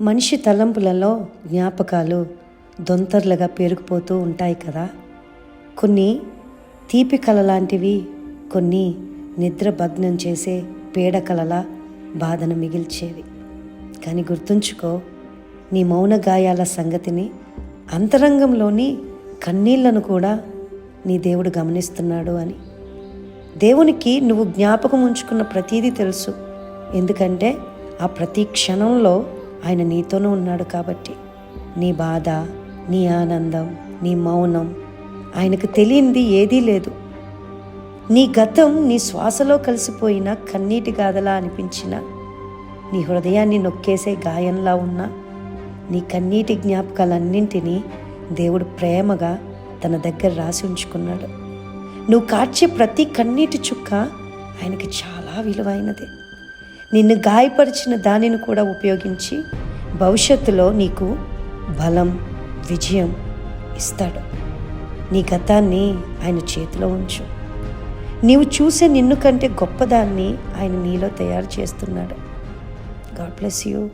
మనిషి తలంపులలో జ్ఞాపకాలు దొంతర్లుగా పేరుకుపోతూ ఉంటాయి కదా. కొన్ని తీపి కళ లాంటివి కొన్ని నిద్ర భగ్నం చేసే పేడ కలల బాధను మిగిల్చేవి. కానీ గుర్తుంచుకో నీ మౌన గాయాల సంగతిని అంతరంగంలోని కన్నీళ్ళను కూడా నీ దేవుడు గమనిస్తున్నాడు అని. దేవునికి నువ్వు జ్ఞాపకం ఉంచుకున్న ప్రతీదీ తెలుసు. ఎందుకంటే ఆ ప్రతి క్షణంలో ఆయన నీతోనూ ఉన్నాడు కాబట్టి. నీ బాధ నీ ఆనందం నీ మౌనం ఆయనకు తెలియంది ఏదీ లేదు. నీ గతం నీ శ్వాసలో కలిసిపోయిన కన్నీటి గాథలా అనిపించిన నీ హృదయాన్ని నొక్కేసే గాయంలా ఉన్న నీ కన్నీటి జ్ఞాపకాలన్నింటినీ దేవుడు ప్రేమగా తన దగ్గర రాసి ఉంచుకున్నాడు. నువ్వు కార్చే ప్రతి కన్నీటి చుక్క ఆయనకి చాలా విలువైనది. నిన్ను గాయపరిచిన దానిని కూడా ఉపయోగించి భవిష్యత్తులో నీకు బలం విజయం ఇస్తాడు. నీ గతాన్ని ఆయన చేతిలో ఉంచు. నీవు చూసే నిన్ను కంటే గొప్పదాన్ని ఆయన నీలో తయారు చేస్తున్నాడు. God bless you.